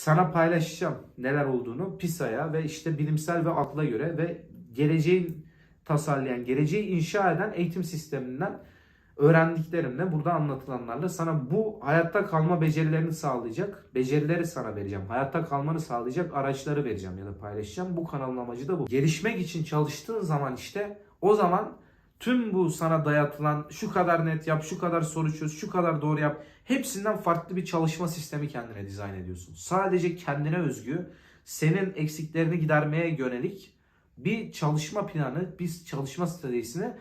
sana paylaşacağım neler olduğunu PISA'ya ve işte bilimsel ve akla göre ve geleceğin tasarlayan, geleceği inşa eden eğitim sisteminden öğrendiklerimle, burada anlatılanlarla sana bu hayatta kalma becerilerini sağlayacak becerileri sana vereceğim. Hayatta kalmanı sağlayacak araçları vereceğim ya da paylaşacağım. Bu kanalın amacı da bu. Gelişmek için çalıştığın zaman işte o zaman tüm bu sana dayatılan şu kadar net yap, şu kadar soru çöz, şu kadar doğru yap. Hepsinden farklı bir çalışma sistemi kendine dizayn ediyorsun. Sadece kendine özgü, senin eksiklerini gidermeye yönelik bir çalışma planı, bir çalışma stratejisini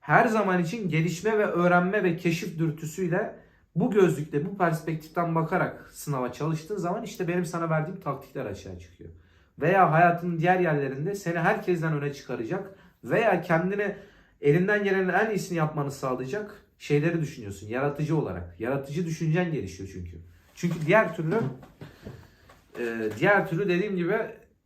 her zaman için gelişme ve öğrenme ve keşif dürtüsüyle bu gözlükle, bu perspektiften bakarak sınava çalıştığın zaman işte benim sana verdiğim taktikler açığa çıkıyor. Veya hayatının diğer yerlerinde seni herkesten öne çıkaracak veya kendini elinden gelenin en iyisini yapmanı sağlayacak şeyleri düşünüyorsun yaratıcı olarak. Yaratıcı düşüncen gelişiyor çünkü. Çünkü diğer türlü e, diğer türlü dediğim gibi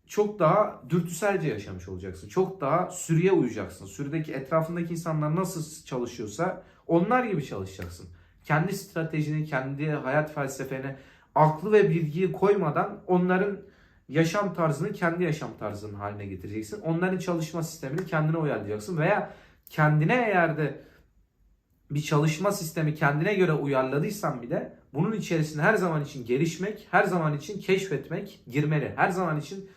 çok daha dürtüselce yaşamış olacaksın. Çok daha sürüye uyacaksın. Sürüdeki etrafındaki insanlar nasıl çalışıyorsa onlar gibi çalışacaksın. Kendi stratejini, kendi hayat felsefeni, aklı ve bilgiyi koymadan onların yaşam tarzını kendi yaşam tarzının haline getireceksin. Onların çalışma sistemini kendine uyarlayacaksın veya kendine eğer de bir çalışma sistemi kendine göre uyarladıysan bile bunun içerisinde her zaman için gelişmek, her zaman için keşfetmek girmeli. Her zaman için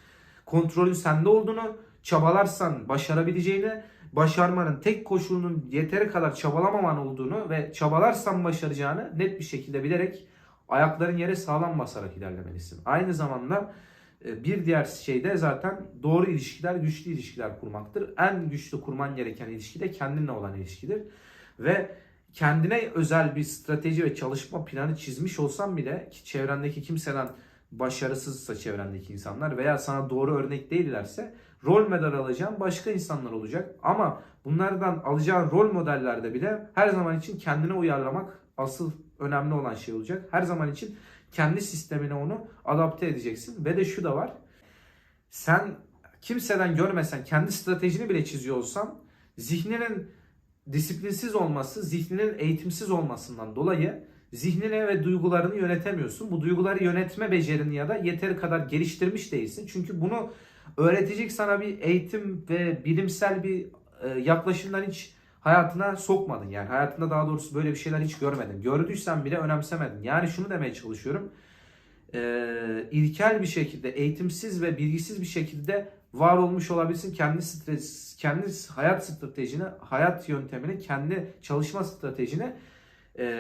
kontrolün sende olduğunu, çabalarsan başarabileceğini, başarmanın tek koşulunun yeteri kadar çabalamaman olduğunu ve çabalarsan başaracağını net bir şekilde bilerek ayakların yere sağlam basarak ilerlemelisin. Aynı zamanda bir diğer şey de zaten doğru ilişkiler, güçlü ilişkiler kurmaktır. En güçlü kurman gereken ilişki de kendinle olan ilişkidir. Ve kendine özel bir strateji ve çalışma planı çizmiş olsan bile ki çevrendeki kimseden başarısızsa çevrendeki insanlar veya sana doğru örnek değillerse rol model alacağın başka insanlar olacak. Ama bunlardan alacağın rol modellerde bile her zaman için kendine uyarlamak asıl önemli olan şey olacak. Her zaman için kendi sistemine onu adapte edeceksin. Ve de şu da var. Sen kimseden görmesen kendi stratejini bile çiziyor olsan zihninin disiplinsiz olması, zihninin eğitimsiz olmasından dolayı zihnini ve duygularını yönetemiyorsun. Bu duyguları yönetme becerini ya da yeteri kadar geliştirmiş değilsin. Çünkü bunu öğretecek sana bir eğitim ve bilimsel bir e, yaklaşımdan hiç hayatına sokmadın. Yani hayatında daha doğrusu böyle bir şeyler hiç görmedin. Gördüysen bile önemsemedin. Yani şunu demeye çalışıyorum. Ee, ilkel bir şekilde, eğitimsiz ve bilgisiz bir şekilde var olmuş olabilirsin. Kendi stres, kendi hayat stratejini, hayat yöntemini, kendi çalışma stratejini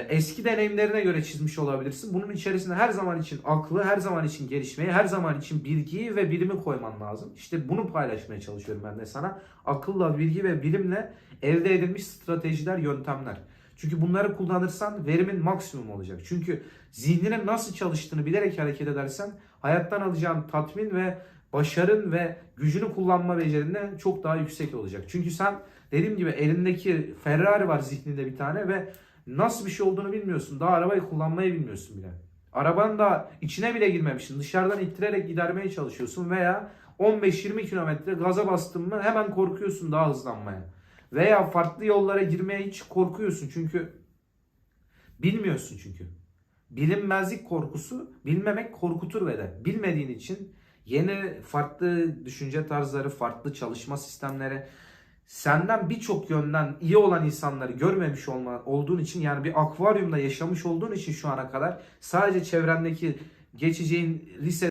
eski deneyimlerine göre çizmiş olabilirsin. Bunun içerisinde her zaman için aklı, her zaman için gelişmeyi, her zaman için bilgiyi ve bilimi koyman lazım. İşte bunu paylaşmaya çalışıyorum ben de sana. Akılla, bilgi ve bilimle elde edilmiş stratejiler, yöntemler. Çünkü bunları kullanırsan verimin maksimum olacak. Çünkü zihninin nasıl çalıştığını bilerek hareket edersen hayattan alacağın tatmin ve başarın ve gücünü kullanma becerinden çok daha yüksek olacak. Çünkü sen dediğim gibi elindeki Ferrari var zihninde bir tane ve nasıl bir şey olduğunu bilmiyorsun. Daha arabayı kullanmayı bilmiyorsun bile. Arabanın da içine bile girmemişsin. Dışarıdan ittirerek gidermeye çalışıyorsun veya 15-20 kilometre gaza bastın mı hemen korkuyorsun daha hızlanmaya. Veya farklı yollara girmeye hiç korkuyorsun çünkü bilmiyorsun çünkü. Bilinmezlik korkusu bilmemek korkutur ve de bilmediğin için yeni farklı düşünce tarzları, farklı çalışma sistemleri senden birçok yönden iyi olan insanları görmemiş olma, olduğun için yani bir akvaryumda yaşamış olduğun için şu ana kadar sadece çevrendeki geçeceğin lise